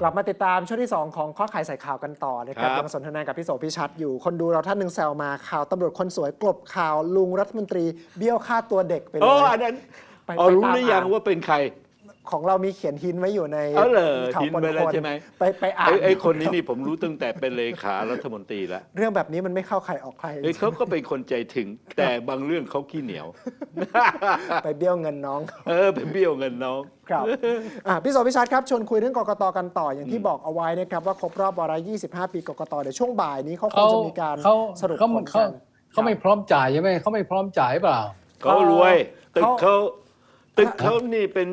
กลับมาติดตามช่วงที่ 2 ของข้อข่ายใส่ข่าวกันต่อนะครับครับ ยังสนทนากับพี่โสพิชัดอยู่ คนดูเราท่านหนึ่งแซวมาข่าวตำรวจคนสวยกลบข่าวลุงรัฐมนตรีเบี้ยวค่าตัวเด็กไปเลโอ้ย อันนั้นไปเอาไปรู้ตามหรือยังอ่าน ว่าเป็นใคร ของเรามีเขียนหินไว้อยู่ในเอาเหรอข่าวหินปนไว้แล้วคนใช่ไหมไปไปอ่านไอ้ไอ้คนนี้นี่ผมรู้ตั้งแต่เป็นเลขารัฐมนตรีแล้วเรื่องแบบนี้มันไม่เข้าใครออกใคร เอ้ยเขาก็เป็นคนใจถึง แต่บางเรื่องเขาขี้เหนียว ไปเบี้ยวเงินน้อง เออเป็นเบี้ยวเงินน้อง ครับอะพี่โสพิชัดครับชวนคุยเรื่องกกตกันต่ออย่างที่บอกเอาไว้นะครับว่าครบรอบวาระ 25 ปีกกตเดี๋ยวช่วงบ่ายนี้เขาคงเขาจะมีการเขาสรุปเขาผลเขากันเขาไม่พร้อมจ่ายใช่ไหมเขาไม่พร้อมจ่ายเปล่า เขารวย ตึกเขาเขาตึกเขานี่เป็น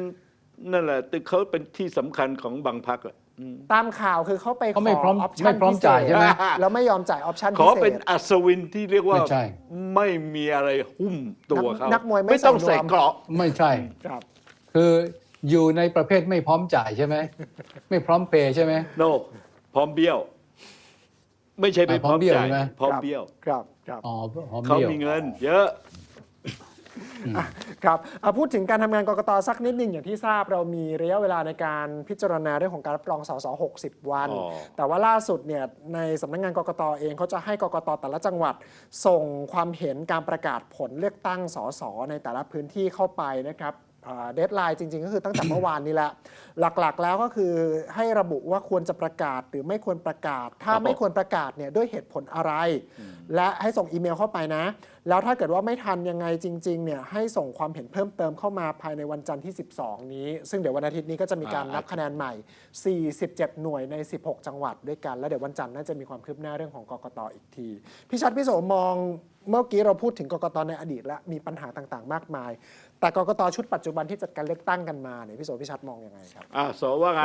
นั่นแหละตึกเขาเป็นที่สำคัญของบางพักแหละอืมตามข่าวคือเขาไปขเขาอไม่พร้อมออปชั่นไม่พร้อมจ่ายใช่ไหม แล้วไม่ยอมจ่ายออปชั่นขพิอเศเป็นษ อัศวินที่เรียกว่าไม่ใช่ ไม่มีอะไรหุ้มตัวเขานักมวยไม่ไม่ต้องใส่ใส่นวม เกราะ ไม่ใช่ ครับ คืออยู่ในประเภทไม่พร้อมจ่ายใช่ไหม ไม่พร้อมเปย์ใช่ไหม โนพร้อมเบี้ยว ไม่ใช่ไม่อ่าพร้อมพร้อมเบี้ยวจ่ายใช่ไหม พร้อมเบี้ยว ครับครับ อ๋อพร้อมเขาเบี้ยวมีเงิน เยอะ ครับอะพูดถึงการทำงานกกตสักนิดหนึ่งอย่างที่ทราบเรามีระยะเวลาในการพิจารณาเรื่องของการรับรองสส60 วัน อ๋อ แต่ว่าล่าสุดเนี่ยในสำนักงานกกตเองเขาจะให้กกตแต่ละจังหวัด ส่งความเห็นการประกาศผลเลือกตั้งสสในแต่ละพื้นที่เข้าไปนะครับ เดทไลน์จริง ๆ ก็คือตั้งแต่เมื่อวานนี้แหละ หลักๆแล้วก็คือให้ระบุว่าควรจะประกาศหรือไม่ควรประกาศ ถ้าครับไม่ควรประกาศเนี่ยด้วยเหตุผลอะไร และให้ส่งอีเมลเข้าไปนะ แล้วถ้าเกิดว่าไม่ทันยังไงจริงๆเนี่ยให้ส่งความเห็นเพิ่มเติมเข้ามาภายในวันจันทร์ที่ 12 นี้ ซึ่งเดี๋ยววันอาทิตย์นี้ก็จะมีการอ่านับคะแนนใหม่ 47 หน่วยใน 16 จังหวัดด้วยกัน แล้วเดี๋ยววันจันทร์น่าจะมีความคืบหน้าเรื่องของกกตอีกทีพี่ชัดพี่โสมองเมื่อกี้เราพูดถึงกกตในอดีตและมีปัญหาต่างๆ มากมาย แต่กกตชุดปัจจุบันที่จัดการเลือกตั้งกันมาเนี่ยพี่โสพี่ชัดมองยังไงครับ อะสอว่าไง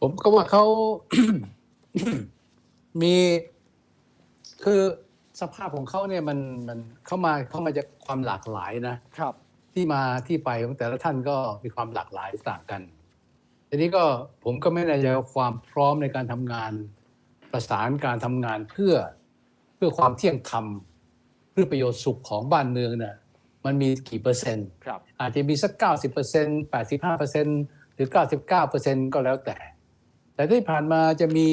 ผมก็ว่าเขา มีคือสภาพของเขาเนี่ยมันมันเข้ามาเข้ามาจากความหลากหลายนะครับ ที่มาที่ไปของแต่ละท่านก็มีความหลากหลายต่างกันทีนี้ก็ผมก็ไม่แน่ใจว่าความพร้อมในการทำงาน ประสานการทำงานเพื่อเพื่อความเที่ยงธรรมเพื่อประโยชน์สุขของบ้านเมืองเนี่ย มันมีกี่เปอร์เซ็นต์ครับอาจจะมีสัก 90เปอร์เซ็นต์85เปอร์เซ็นต์หรือ 99เปอร์เซ็นต์ก็แล้วแต่ แต่ที่ผ่านมาจะมี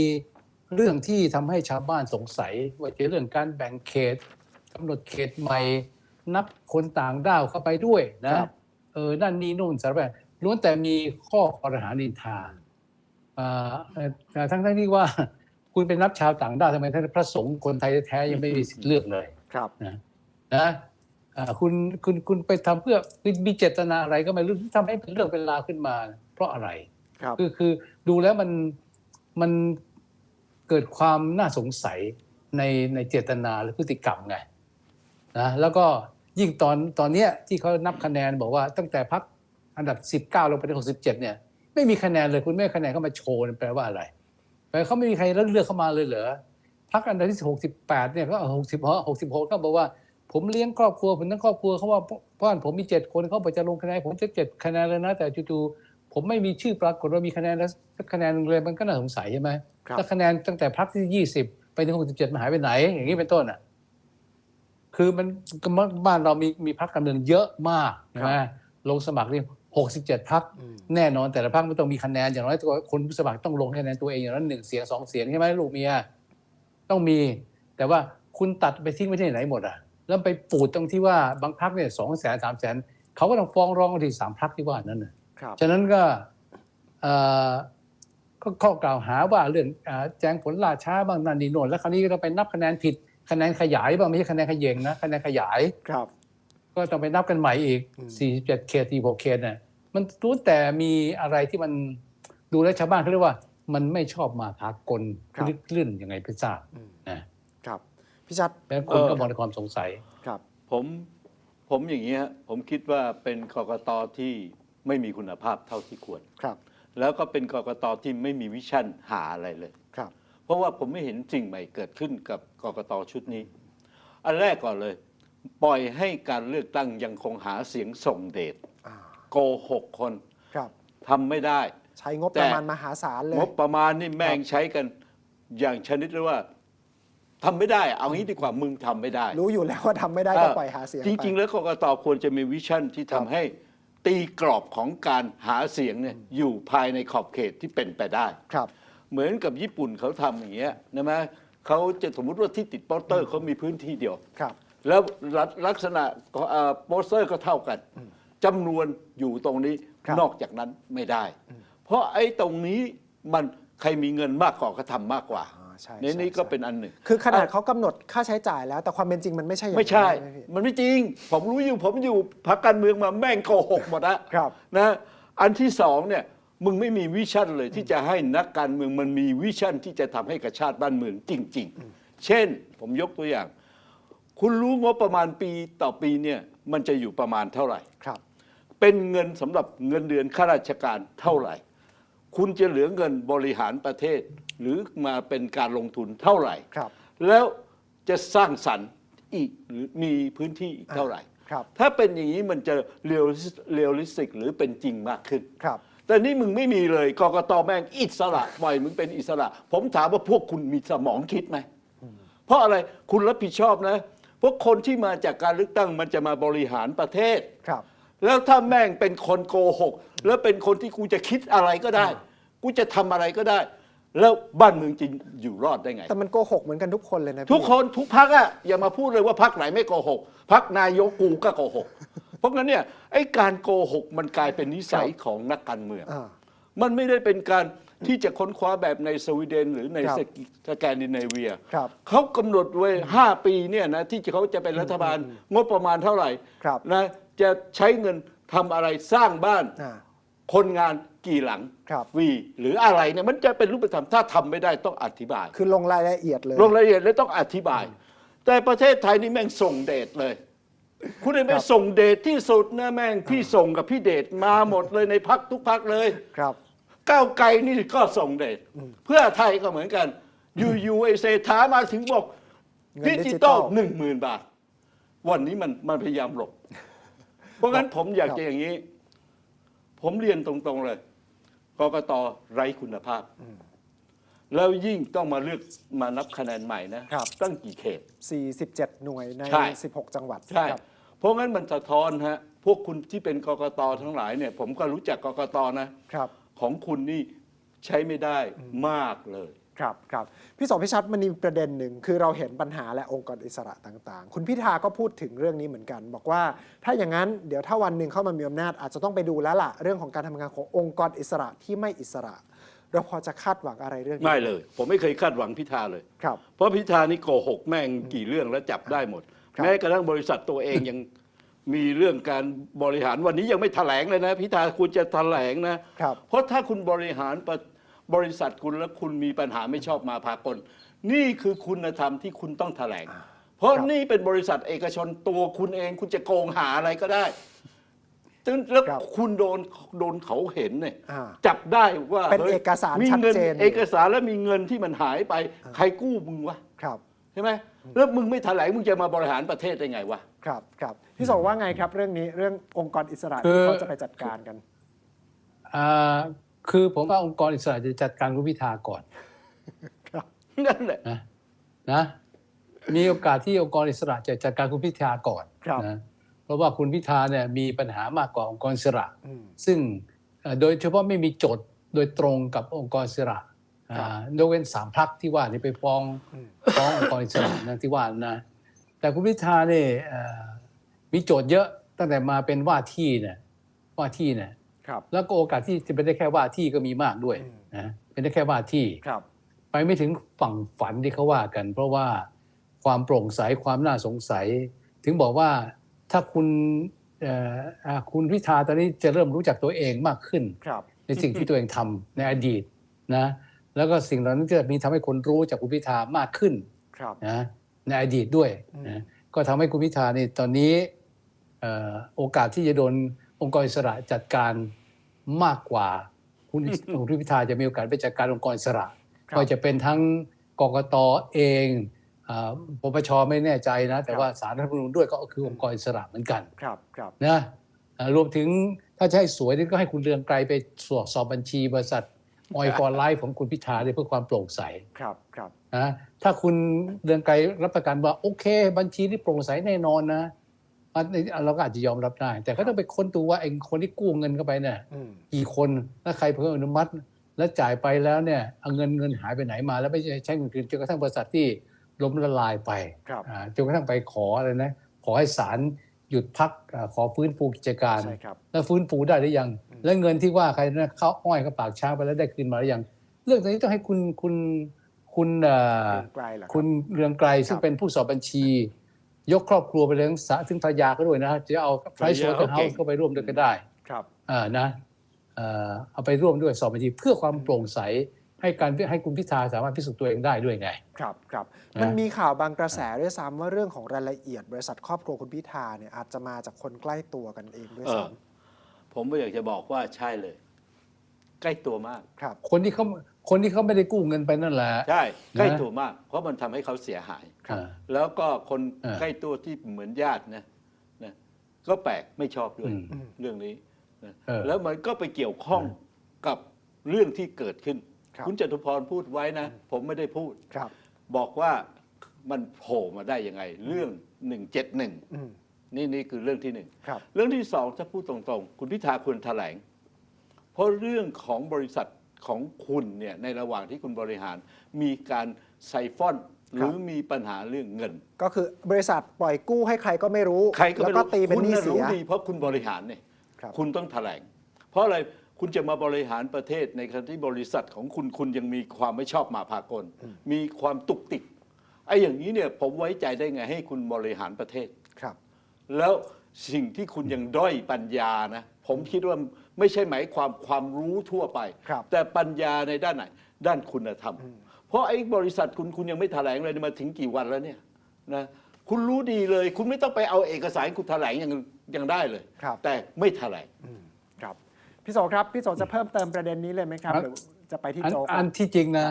เรื่องที่ทำให้ชาวบ้านสงสัย ว่าจะเรื่องการแบ่งเขตกำหนดเขตใหม่ นับคนต่างด้าวเข้าไปด้วยนะครับเออนั่นนี่นู่นสารพัดล้วนแต่มีข้อคอรหานินทาอ่าเอ่อทั้งทั้งที่ว่าคุณเป็นนับชาวต่างด้าวทำไมท่านพระสงฆ์คนไทยแท้ๆยังไม่มีสิทธิ์เลือกเลย ครับนะนะอ่า คุณคุณคุณไปทำเพื่อมีเจตนาอะไรก็ไม่รู้ทำให้เป็นเรื่องเป็นราวขึ้นมา เพราะอะไรครับคือคือดูแล้วมันมันเกิดความน่าสงสัยในในเจตนาและพฤติกรรมไงนะแล้วก็ยิ่งตอนตอนเนี้ยที่เขานับคะแนนบอกว่าตั้งแต่พักอันดับ 19 ลงไปถึง67 เนี่ย ไม่มีคะแนนเลยคุณไม่ให้คะแนนเข้ามาโชว์เนี่ยแปลว่าอะไรแปลว่าเขาไม่มีใครเลือกเลือกเข้ามาเลยเหรอพักอันดับที่ 68 เนี่ยก็60 66ก็บอกว่า ผมเลี้ยงครอบครัวผมทั้งครอบครัวเขาว่าบ้านผมมีเจ็ดคนเขาบอกจะลงคะแนนผมจะเจ็ดคะแนนเลยนะ แต่จู่ๆผมไม่มีชื่อปรากฏว่ามีคะแนนแล้วสักคะแนนหนึ่งเลยมันก็น่าสงสัยใช่ไหมครับถ้าคะแนนตั้งแต่พักที่20ไปถึง67มันหายไปไหน อย่างนี้เป็นต้นอะ คือมันบ้านเรามีมีพักการเมืองเยอะมากใช่ไหมลงสมัครนี่67พักอืมแน่นอนแต่ละพักมันต้องมีคะแนนอย่างน้อยตัวคนผู้สมัครต้องลงคะแนนตัวเองอย่างนั้นหนึ่งเสียงสองเสียงใช่ไหมลูกเมียต้องมี แต่ว่าคุณตัดไปทิ้งไปที่ไหนหมดอะ แล้วไปปูดตรงที่ว่าบางพักเนี่ยสองแสนสามแสนเขาก็ต้องฟ้องร้องกันที่สามพักที่ว่านั้นน่ะครับฉะนั้นก็เอ่อก็ข้อกล่าวหาว่าเรื่องอ่าแจ้งผลล่าช้าบ้างนั่นนี่โน่นแล้วคราวนี้ก็ต้องไปนับคะแนนผิดคะแนนขยายบ้างไม่ใช่คะแนนขยเยงนะคะแนนขยายครับ ก็ต้องไปนับกันใหม่อีกอืม47เขต46เขตเนี่ยมันรู้แต่มีอะไรที่มันดูแล้วชาวบ้านเขาเรียกว่า มันไม่ชอบมาพากลลึกลื่นยังไงพิทราบอืมนะครับ พี่ชัดแล้วคนเออก็มองในความสงสัย ครับ ผมผมอย่างเงี้ยผมคิดว่าเป็นกกตที่ไม่มีคุณภาพเท่าที่ควร ครับ แล้วก็เป็นกกตที่ไม่มีวิชั่นหาอะไรเลย ครับ เพราะว่าผมไม่เห็นสิ่งใหม่เกิดขึ้นกับกกตชุดนี้ อันแรกก่อนเลย ปล่อยให้การเลือกตั้งยังคงหาเสียงส่งเดชอ่า โกหกคนครับ ทำไม่ได้ ใช้งบประมาณมหาศาลเลย งบประมาณนี่แม่งใช้กันอย่างชนิดเลยว่า ทำไม่ได้ เอางี้ดีกว่ามึงทำไม่ได้รู้อยู่แล้วว่าทำไม่ได้ก็ปล่อยหาเสียงจริง ๆ ไป แล้วกกตควรจะมีวิชั่นที่ครัทำบให้ตีกรอบของการหาเสียงเนี่ยอยู่ภายในขอบเขตที่เป็นไปได้ ครับ เหมือนกับญี่ปุ่นเขาทำอย่างเงี้ยนะไหมเขาจะสมมุติว่าที่ติดโปสเตอร์เขามีพื้นที่เดียว ครับ แล้วลักลักษณะเอ่อโปสเตอร์ก็เท่ากันจำนวนอยู่ตรงนี้ครับ นอกจากนั้นไม่ได้ เพราะไอ้ตรงนี้มันใครมีเงินมากกว่าก็ทำมากกว่าอ่า ใช่ในใช่นี้ก็ใช่ เป็นอันหนึ่ง คือขนาดเขากำหนดค่าใช้จ่ายแล้ว แต่ความเป็นจริงมันไม่ใช่อย่างไม่ใช่ นั้นไหมพี่ มันไม่จริง ผมรู้อยู่ ผมอยู่พักการเมืองมาแม่งโกหกหมดนะครับนะ อันที่สองเนี่ย มึงไม่มีวิชั่นเลยที่จะให้นักการเมืองมันมีวิชั่นที่จะทำให้กระชาติบ้านเมืองจริง ๆ เช่น ผมยกตัวอย่าง คุณรู้งบประมาณปีต่อปีเนี่ย มันจะอยู่ประมาณเท่าไหร่ ครับ เป็นเงินสำหรับเงินเดือนข้าราชการเท่าไหร่ คุณจะเหลือเงินบริหารประเทศ หรือมาเป็นการลงทุนเท่าไหร่ ครับ แล้วจะสร้างสรรค์อีกหรือมีพื้นที่อีกเท่าไหร่ ครับ ถ้าเป็นอย่างนี้มันจะเรียลเรียลลิสติกหรือเป็นจริงมากขึ้น ครับ แต่นี่มึงไม่มีเลยกกตแม่งอิสระปล่อยมึงเป็นอิสระ ผมถามว่าพวกคุณมีสมองคิดไหม เพราะอะไรคุณรับผิดชอบนะเพราะคนที่มาจากการเลือกตั้งมันจะมาบริหารประเทศ ครับ แล้วถ้าแม่งเป็นคนโกหก แล้วเป็นคนที่กูจะคิดอะไรก็ได้ กูจะทำอะไรก็ได้ แล้วบ้านเมืองจริงอยู่รอดได้ไง แต่มันโกหกเหมือนกันทุกคนเลยนะพี่ทุกคนทุกพักอะอย่ามาพูดเลยว่าพักไหนไม่โกหกพักนายกกูก็โกหก เพราะงั้นเนี่ยไอ้การโกหกมันกลายเป็นนิสัยของนักการเมือง อ่า มันไม่ได้เป็นการที่จะค้นคว้าแบบในสวีเดนหรือในครับสแกนดิเนเวียครับ เขากำหนดไว้ห้าปีเนี่ยนะที่เขาจะเป็นรัฐบาลงบประมาณเท่าไหร่ครับ นะ จะใช้เงินทำอะไรสร้างบ้าน อ่า คนงานกี่หลังครับ วีหรืออะไรเนี่ยมันจะเป็นรูปธรรมถ้าทำไม่ได้ต้องอธิบาย คือลงรายละเอียดเลย ลงรายละเอียดแล้วต้องอธิบาย แต่ประเทศไทยนี่แม่งส่งเดชเลย คุณเห็นไหมครับ ส่งเดชที่สุดนะแม่งพี่ส่งกับพี่เดชมาหมดเลยในพักทุกพักเลย ครับ ก้าวไกลนี่ก็ส่งเดชเพื่อไทยก็เหมือนกันอยู่ๆไอเศรษฐามาถึงบอกเงินดิดิจิจิตตออลล หนึ่งหมื่นบาท วันนี้มันมันพยายามหลบเพ ราะงั้นผมอยากครับจะอย่างนี้ ผมเรียนตรงๆเลยกกตไร้คุณภาพ แล้วยิ่งต้องมาเลือกมานับคะแนนใหม่นะ ครับ ตั้งกี่เขต 47 หน่วยใน ใช่ 16 จังหวัดใช่ครับ เพราะงั้นมันสะท้อนฮะ พวกคุณที่เป็นกกตทั้งหลายเนี่ย ผมก็รู้จักกกตนะ ครับ ของคุณนี่ใช้ไม่ได้มากเลย ครับครับพี่สมพิชัดมันมีประเด็นหนึ่งคือเราเห็นปัญหาและองค์กรอิสระต่างๆ คุณพิธาก็พูดถึงเรื่องนี้เหมือนกัน บอกว่าถ้าอย่างนั้นเดี๋ยวถ้าวันหนึ่งเข้ามามีอำนาจอาจจะต้องไปดูแล้วล่ะเรื่องของการทำงานขององค์กรอิสระที่ไม่อิสระ เราพอจะคาดหวังอะไรเรื่องนี้ไม่เลย ผมไม่เคยคาดหวังพิธาเลยครับเพราะพิธานี่โกหกแม่งกี่เรื่องแล้วจับได้หมดครับแม้กระทั่งบริษัทตัวเองยังมีเรื่องการบริหารวันนี้ยังไม่แถลงเลยนะ พิธาคุณจะแถลงนะครับเพราะถ้าคุณบริหารประ บริษัทคุณแล้วคุณมีปัญหาไม่ชอบมาพากล นี่คือคุณธรรมที่คุณต้องแถลง เพราะครับนี่เป็นบริษัทเอกชนตัวคุณเองคุณจะโกงหาอะไรก็ได้จึงแล้วครับคุณโดนโดนเขาเห็นเนี่ยอ่าจับได้ว่าเป็นฮ้ยเอกสารมีชัดงินเจน เอกสารแล้วมีเงินที่มันหายไปใครกู้มึงวะครับ ใช่ไหมแล้วมึงไม่แถลงมึงจะมาบริหารประเทศได้ไงวะ ครับครับพี่สมว่าไงครับ เรื่องนี้เรื่ององค์กรอิสระคือ ที่เขาจะไปจัดการกันอ่า คือผมว่าองค์กรอิสระจะจัดการคุณพิธาก่อนนั่นแหละนะนะ มีโอกาสที่องค์กรอิสระจะจัดการคุณพิธาก่อนครับนะเพราะว่าคุณพิธาเนี่ยมีปัญหามากกว่าองค์กรอิสระอืมซึ่งเอ่อโดยเฉพาะไม่มีโจทย์โดยตรงกับองค์กรอิสระครับอ่ายกเว้นสามพักที่ว่านี่ไปฟ้องอืมฟ้ององค์กรอิสระนะที่ว่านะ แต่คุณพิธาเนี่ยเอ่อมีโจทย์เยอะตั้งแต่มาเป็นว่าที่เนี่ยว่าที่เนี่ย ครับ แล้วก็โอกาสที่จะเป็นได้แค่ว่าที่ก็มีมากด้วยอืมนะเป็นได้แค่ว่าที่ครับ ไปไม่ถึงฝั่งฝันที่เขาว่ากัน เพราะว่าความโปร่งใสความน่าสงสัย ถึงบอกว่าถ้าคุณเอ่ออ่าคุณพิธาตอนนี้จะเริ่มรู้จักตัวเองมากขึ้นครับในสิ่งที่ตัวเองทำในอดีตนะแล้วก็สิ่งเหล่านั้นจะมีทำให้คนรู้จากคุณพิธามากขึ้นครับนะในอดีตด้วยอืมนะก็ทำให้คุณพิธานี่ตอนนี้เอ่อโอกาสที่จะโดน องค์กรอิสระจัดการมากกว่าคุณคุณพิธาจะมีโอกาสไปจัดการองค์กรอิสระครับก็จะเป็นทั้งกกตเองอ่าปปชไม่แน่ใจนะ แต่ครับว่าสารรัฐธรรมนูญด้วยก็คือองค์กรอิสระเหมือนกันครับครับนะอ่ารวมถึงถ้าจะให้สวยนี่ก็ให้คุณเรืองไกรไปตรวจสอบบัญชีบริษัทออยฟอร์ไลฟ์ของคุณพิธาด้วยเพื่อความโปร่งใสครับครับนะถ้าคุณเรืองไกรรับประกันว่าโอเค บัญชีที่โปร่งใสแน่นอนนะอันนี้ เราก็อาจจะยอมรับได้ แต่ก็ต้องไปค้นตัวว่าไอ้คนที่กู้เงินเข้าไปเนี่ยอืมกี่คนแล้วใครเพิ่งอนุมัติ แล้วจ่ายไปแล้วเนี่ยเอาเงินเงินหายไปไหนมา แล้วไม่ใช่ใช้เงินคืนจนกระทั่งบริษัทที่ล้มละลายไปครับอ่าจนกระทั่งไปขออะไรนะขอให้ศาลหยุดพักอ่าขอฟื้นฟูกิจการใช่ครับแล้วฟื้นฟูได้หรือยัง แล้วเงินที่ว่าใครนะเขาอ้อยเขาปากช้างไปแล้วได้คืนมาหรือยัง เรื่องนี้ต้องให้คุณคุณคุณเอ่อเรืองไกลเหรอครับคุณเรืองไกรซึ่งเป็นผู้สอบบัญชี ยกครอบครัวไปเลยทั้งสาถึงภรรยาก็ด้วยนะจะเอาไพรภรรซ์ยาโวเตอร์เฮาเขาเก่งส์ก็ไปร่วมด้วยก็ได้ครับอ่านะเอ่อเอาไปร่วมด้วยสอบบัญชีเพื่อความโปร่งใสให้การให้คุณพิธาสามารถพิสูจน์ตัวเองได้ด้วยไง ครับครับนะมันมีข่าวบางกระแสด้วยซ้ำว่าเรื่องของรายละเอียด บริษัทครอบครัวคุณพิธาเนี่ยอาจจะมาจากคนใกล้ตัวกันเองด้วยเออซ้ผมก็อยากจะบอกว่าใช่เลย ใกล้ตัวมากำครับ คนที่เขา คนที่เขาไม่ได้กู้เงินไปนั่นแหละ ใช่นะใกล้ตัวมาก เพราะมันทำให้เขาเสียหายอ่าแล้วก็คนอ่าใกล้ตัวที่เหมือนญาตินะนะก็แปลกไม่ชอบด้วย อืมเรื่องนี้นะเออแล้วมันก็ไปเกี่ยวข้องกับเรื่องที่เกิดขึ้นครับคุณจตุพรพูดไว้นะ ผมไม่ได้พูด ครับ บอกว่ามันโผล่มาได้ยังไง เรื่อง 171 อืมนี่นี่คือเรื่องที่หนึ่ง ครับ เรื่องที่สองถ้าพูดตรงๆ คุณพิธาควรแถลง เพราะเรื่องของบริษัท ของคุณเนี่ยในระหว่างที่คุณบริหาร มีการไซฟอนหรือมีปัญหาเรื่องเงิน ก็คือบริษัทปล่อยกู้ให้ใครก็ไม่รู้ใครก็แล้วไม่ก็รู้ตีเป็นคุณหนี้น่ะเสีรู้ย ดีเพราะคุณบริหารเนี่ยครับ คุณต้องแถลง เพราะอะไรคุณจะมาบริหารประเทศในขณะที่บริษัทของคุณคุณยังมีความไม่ชอบมาพากล มีความตุกติกไอ้อย่างนี้เนี่ยผมไว้ใจได้ไงให้คุณบริหารประเทศ ครับ แล้วสิ่งที่คุณยังด้อยปัญญานะ ผมคิดว่า ไม่ใช่หมายความความรู้ทั่วไป ครับแต่ปัญญาในด้านไหน ด้านคุณธรรม เพราะไอ้บริษัทคุณคุณยังไม่แถลงเลยมาถึงกี่วันแล้วเนี่ยนะคุณรู้ดีเลย คุณไม่ต้องไปเอาเอกสารคุณแถลงยังยังได้เลย ครับ แต่ไม่แถลงครับพี่โสครับพี่โสจะเพิ่มเติมประเด็นนี้เลยไหมครับครับ หรือจะไปที่อันโจ๊กคอัรับนที่จริงนะ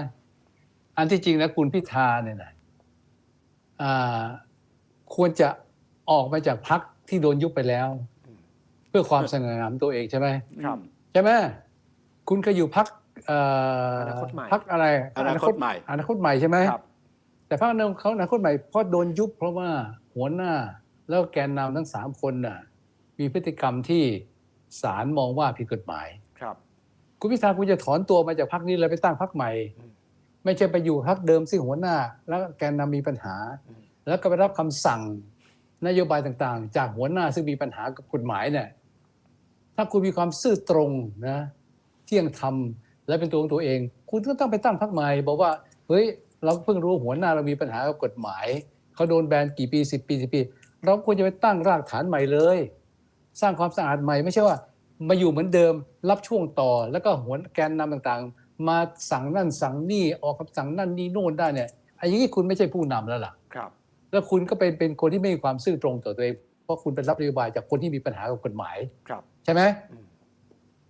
อันที่จริงนะคุณพิธาเนี่ยนะอ่าควรจะออกมาจากพักที่โดนยุบไปแล้ว เพื่อความสง่างามตัวเองใช่ไหมครับใช่ไหมคุณเคยอยู่พักอนาคตใหม่พักอะไรอนาคตใหม่อนาคตใหม่ใช่ไหมครับ แต่พรรคเขาอนาคตใหม่เพราะโดนยุบเพราะว่าหัวหน้าแล้วแกนนำทั้งสามคนน่ะ มีพฤติกรรมที่ศาลมองว่าผิดกฎหมายครับ คุณพิธาคุณจะถอนตัวมาจากพรรคนี้เลยไปตั้งพรรคใหม่อืมไม่ใช่ไปอยู่พรรคเดิมซึ่งหัวหน้า แล้วแกนนำมีปัญหาอืมแล้วก็ไปรับคำสั่งนโยบายต่างๆ จากหัวหน้าซึ่งมีปัญหากับกฎหมายเนี่ย ถ้าคุณมีความซื่อตรงนะเที่ยงธรรมและเป็นตัวของตัวเอง คุณก็ต้องไปตั้งพรรคใหม่บอกว่าเฮ้ยเราเพิ่งรู้หัวหน้าเรามีปัญหากับกฎหมายเขาโดนแบนกี่ปีสิบปีสิบปี เราควรจะไปตั้งรากฐานใหม่เลย สร้างความสะอาดใหม่ไม่ใช่ว่า มาอยู่เหมือนเดิมรับช่วงต่อ แล้วก็หัวแกนนำต่างๆ มาสั่งนั่นสั่งนี่ออกคำสั่งนั่นนี่โน่นได้เนี่ยไอ้อย่างนี้คุณไม่ใช่ผู้นำแล้วล่ะครับ แล้วคุณก็เป็นเป็นคนที่ไม่มีความซื่อตรงต่อตัวเองเพ ราะคุณเป็นรับนโยบายจากคนที่มีปัญหากับกฎหมายครับใช่ไหมอืม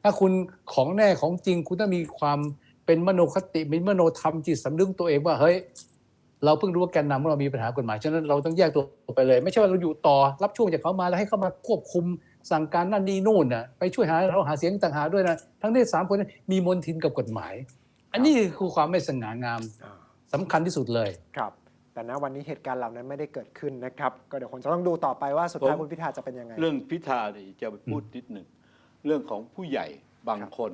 ถ้าคุณของแน่ของจริง คุณต้องมีความเป็นมโนคติมีมโนธรรมจิตสำนึกตัวเองว่าเฮ้ยเราเพิ่งรู้ว่าแกนนำของเรามีปัญหากฎหมายฉะนั้นเราต้องแยกตัวไปเลย ไม่ใช่ว่าเราอยู่ต่อรับช่วงจากเขามาแล้วให้เขามาควบคุมสั่งการนั่นนี่นู่นน่ะไปช่วยหาเราหาเสียงต่างหากด้วยนะทั้งที่สามคนนั้นมีมนทินกับกฎหมาย อันนี้คือความไม่สง่างามอ่าสำคัญที่สุดเลยครับ แต่ณวันนี้เหตุการณ์เหล่านั้นไม่ได้เกิดขึ้นนะครับ ก็เดี๋ยวคงจะต้องดูต่อไปว่าสุดท้ายผมคุณพิธาจะเป็นยังไง เรื่องพิธาเนี่ยจะไปพูดนิดหนึ่งเรื่องของผู้ใหญ่บางคน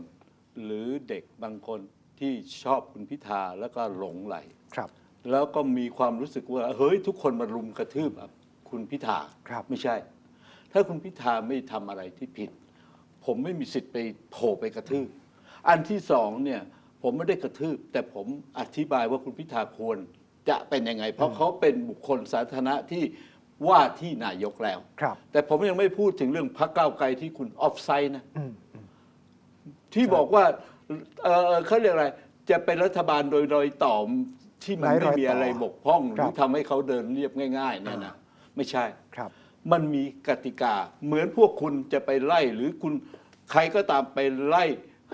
หรือเด็กบางคนที่ชอบคุณพิธาแล้วก็หลงไหลครับ แล้วก็มีความรู้สึกว่าเฮ้ยทุกคนมารุมกระทืบอะคุณพิธาครับไม่ใช่ ถ้าคุณพิธาไม่ทำอะไรที่ผิด ผมไม่มีสิทธิ์ไปโผล่ไปกระทืบอันที่สองเนี่ยผมไม่ได้กระทืบ แต่ผมอธิบายว่าคุณพิธาควร จะเป็นยังไง เพราะเขาเป็นบุคคลสาธารณะที่ว่าที่นายกแล้ว ครับ แต่ผมยังไม่พูดถึงเรื่องพักเก้าวไกลที่คุณออฟไซด์นะ อืมอืม ที่บอกว่าเอ่อเขาเรียกอะไร จะเป็นรัฐบาลโดยรอยต่อที่มันไร้รไม่อยมีต่อออะไรบกพร่อง หครัรืบอทำให้เขาเดินเรียบง่าย ๆ เนี่ยนะไม่ใช่ ครับ มันมีกติกา เหมือนพวกคุณจะไปไล่ หรือคุณใครก็ตามไปไล่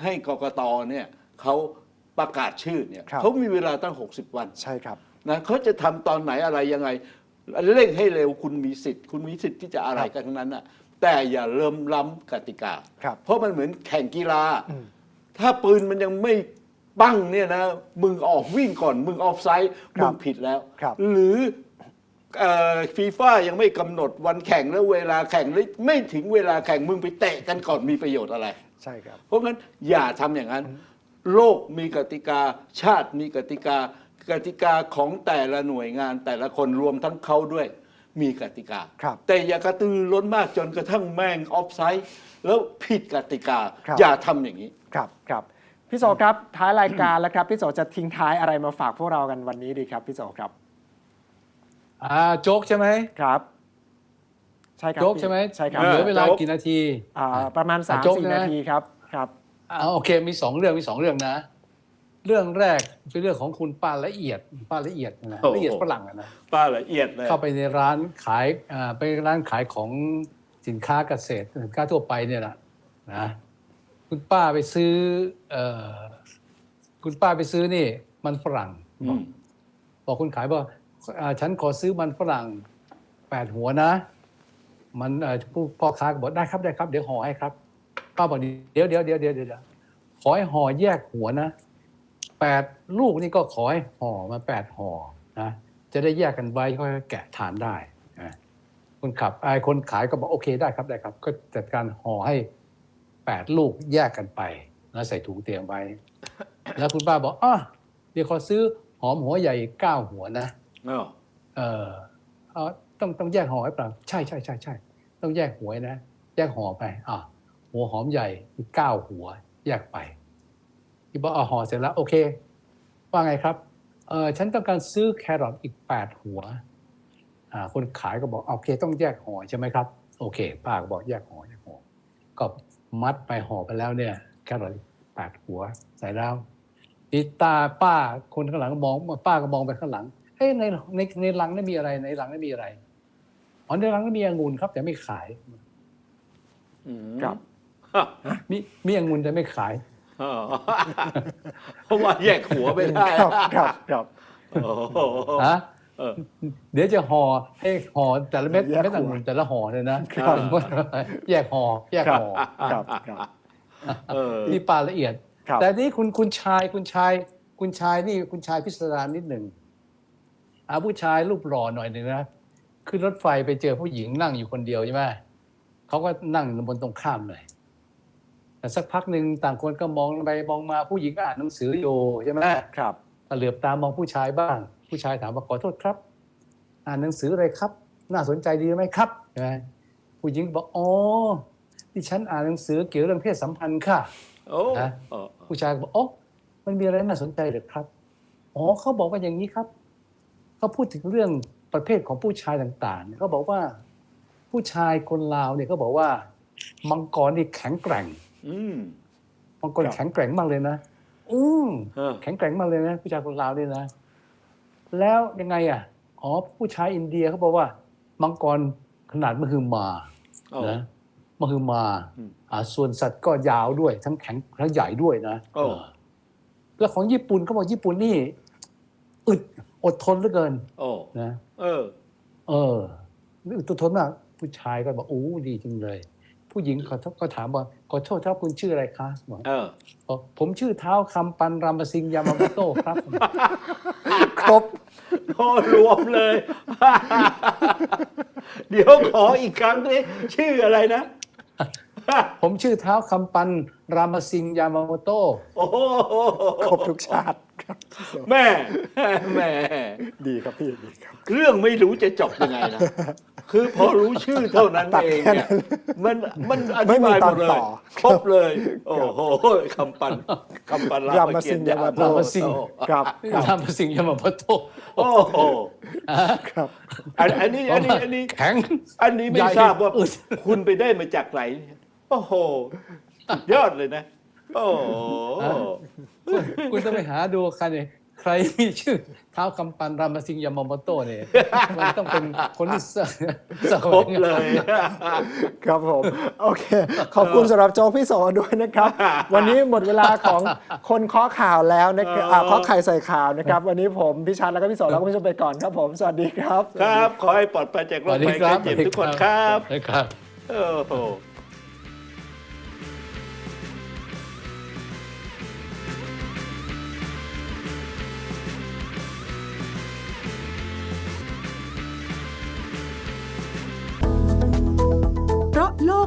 ให้กกตเนี่ยเขาประกาศชื่อเนี่ยครับ เขามีเวลาตั้ง 60 วัน ใช่ครับ นะเขาจะทำตอนไหนอะไรยังไงเร่งให้เร็วคุณมีสิทธิ์ คุณมีสิทธิ์ที่จะอะไรกันทั้งนั้นนะแต่อย่าเริ่มล้ำกติกาครับเพราะมันเหมือนแข่งกีฬาอืมถ้าปืนมันยังไม่ปั้งเนี่ยนะ มึงออกวิ่งก่อน มึงออฟไซด์ครัมึบงผิดแล้วครับหรือฟีฟ่ายังไม่กำหนดวันแข่งแล้วเวลาแข่งแล้วไม่ถึงเวลาแข่งมึงไปเตะกันก่อนมีประโยชน์อะไร ใช่ครับ เพราะงั้นอย่าทำอย่างนั้น โลกมีกติกาชาติมีกติกา กติกาของแต่ละหน่วยงานแต่ละคนรวมทั้งเขาด้วยมีกติกา ครับแต่อย่ากระตือร้นมากจนกระทั่งแม่งออฟไซด์แล้วผิดกติกา ครับ อย่าทำอย่างนี้ ครับครับพี่โสครับท้ายรายการแล้วครับพี่โสจะทิ้งท้ายอะไรมาฝากพวกเรากันวันนี้ดีครับพี่โสครับอ่าโจ๊กใช่ไหมครับ ใช่ครับโจ๊กใช่ไหมใช่ครับเอเหอลือเวลาโจ๊ก กี่นาที อ่าประมาณอะโจ๊ก3-4นะนาทีครับครับ อ่าโอเคมีสองเรื่องมีสองเรื่องนะ เรื่องแรกเป็นเรื่องของคุณป้าละเอียดป้าละเอียดนะโอ้โห ละเอียดฝรั่งอะนะป้าละเอียดเลย เข้าไปในร้านขายอ่าไปร้านขายของสินค้าเกษตรสินค้าทั่วไปเนี่ยนะนะคุณป้าไปซื้อเอ่อคุณป้าไปซื้อนี่มันฝรั่ง อืม บอกคุณขายบอกอ่าฉันขอซื้อมันฝรั่งแปดหัวนะ มันเอ่อผู้พ่อค้าก็บอกได้ครับได้ครับ เดี๋ยวห่อให้ครับป้าบอกเดี๋ยวเดี๋ยวเดี๋ยวเดี๋ยวเดี๋ยวขอให้ห่อแยกหัวนะ แปดลูกนี่ก็ขอให้ห่อมาแปดห่อนะจะได้แยกกันไว้ค่อยๆแกะทานได้นะคนขับไอ้คนขายก็บอกโอเคได้ครับได้ครับ ก็จัดการห่อให้แปดลูกแยกกันไปแล้วใส่ถุงเตรียมไว้ แล้วคุณป้าบอกอ๋อเดี๋ยวขอซื้อหอมหัวใหญ่เก้าหัวนะเออเออเอาต้องต้องแยกห่อให้เปล่าใช่ใช่ใช่ใช่ต้องแยกหัวนะแยกห่อไปอะหัวหอมใหญ่อีกเก้าหัวแยกไป ที่บอกเอาห่อเสร็จแล้วโอเค ว่าไงครับเออฉันต้องการซื้อแครอทอีกแปดหัวอ่าคนขายก็บอกโอเค ต้องแยกห่อใช่ไหมครับ โอเคป้าก็บอกแยกห่อแยกห่อก็มัดไปห่อไปแล้วเนี่ยแครอทอีกแปดหัวใส่แล้วอีตาป้าคนข้างหลังก็มองป้าก็มองไปข้างหลังเอ้ยในในในรังนี่มีอะไรในรังนี่มีอะไรอ๋อในรังนี่มีองุ่นครับ แต่ไม่ขายอืมครับมีมีองุ่นแต่ไม่ขายเออเพราะว่าแยกหัวไม่ได้ครับครับครับโอ้โหฮะเออ เดี๋ยวจะห่อให้ห่อแต่ละเม็ดแยกเม็ดหัวองุ่นแต่ละห่อเลยนะครับแยกห่อแยกครับห่อครับครับ เออนี่ปลาละเอียด ครับ แต่นี่คุณคุณชายคุณชาย คุณชายนี่คุณชายพิสดารนิดหนึ่งอาผู้ชายรูปหล่อหน่อยหนึ่งนะขึ้นรถไฟไปเจอผู้หญิงนั่งอยู่คนเดียวใช่ไหมเขาก็นั่งบนตรงข้ามเลย แต่สักพักหนึ่งต่างคนก็มองไปมองมาผู้หญิงก็อ่านหนังสืออยู่ใช่ไหมครับก็เหลือบตามองผู้ชายบ้าง ผู้ชายถามว่าขอโทษครับ อ่านหนังสืออะไรครับ น่าสนใจดีไหมครับใช่ไหมผู้หญิงบอกอ๋อที่ฉันอ่านหนังสือเกี่ยวกับเรื่องเพศสัมพันธ์ค่ะโอ้ฮะเออผู้ชายก็บอกโอ้มันมีอะไรน่าสนใจเหรือครับอ๋อเขาบอกว่าอย่างนี้ครับเขาพูดถึงเรื่องประเภทของผู้ชายต่างๆเนี่ยเขาบอกว่า ผู้ชายคนลาวเนี่ยเขาบอกว่ามังกรนี่แข็งแกร่ง อืมมังกรแข็งแกร่งมากเลยนะอืมเออแข็งแกร่งมากเลยนะผู้ชายคนลาวเนี่ยนะ แล้วยังไง อะอ๋อผู้ชายอินเดียเขาบอกว่า มังกรขนาดมหึมาโอ้นะมหึมาอืมอ่าส่วนสัตว์ก็ยาวด้วย ทั้งแข็งทั้งใหญ่ด้วยนะโอ้เออแล้วของญี่ปุ่นเขาบอกญี่ปุ่นนี่อึดอดทนเหลือเกินโอ้นะเออ เอออึดทนมากผู้ชายก็บอกโอ้ดีจริงเลย ผู้หญิงเขาก็ถามว่าขอโทษครับคุณชื่ออะไรคะบอกเออ บอกผมชื่อเท้าคำปันรามสิงห์ยามาโมโต้ครับ ครบ โอ้รวมเลย เดี๋ยวขออีกครั้งนี้ชื่ออะไรนะ ผมชื่อเท้าคำปันรามสิงห์ยามาโมโต้โอ้โห ครบทุกชาติ ครับแม่แม่ดีครับพี่ดีครับ เรื่องไม่รู้จะจบยังไงนะ คือพอรู้ชื่อเท่านั้นตัดเองแค่เนี่ยนั้นมันมันอไม่ธิมีบายหตมอนดเลต่ยอ ครบเลย โอ้โหคำปันคำปันรามสิงห์ยามาโต้รามสิงห์ ครับรามสิงห์ยามาโมโต้โอ้โหครับ อันอันนี้อันนี้อันนี้ แข็ง อันนี้ไม่ใหญ่ทราบว่าอึด คุณไปได้มาจากไหนเนี่ยโอ้โหสุดยอดเลยนะ โอ้โห คุณคุณต้องไปหาดูใครเนี่ยใครมีชื่อเท้าคำปันรามสิงห์ยามาโมโต้เนี่ยมันต้องเป็นคนที่เสเสครบเลย ครับผม โอเค ขอบคุณสำหรับโจ๊กพี่โสด้วยนะครับ วันนี้หมดเวลาของคนเคาะข่าวแล้วนะครับอ่าเคาะไข่ใส่ข่าวนะครับ วันนี้ผมพี่ชัดแล้วก็พี่โสแล้วก็พี่ชมไปก่อนครับผม สวัสดีครับ ครับ ขอให้ปลอดภัยจากโรคภัยไข้เจ็บทุกคนครับครับ โอ้โห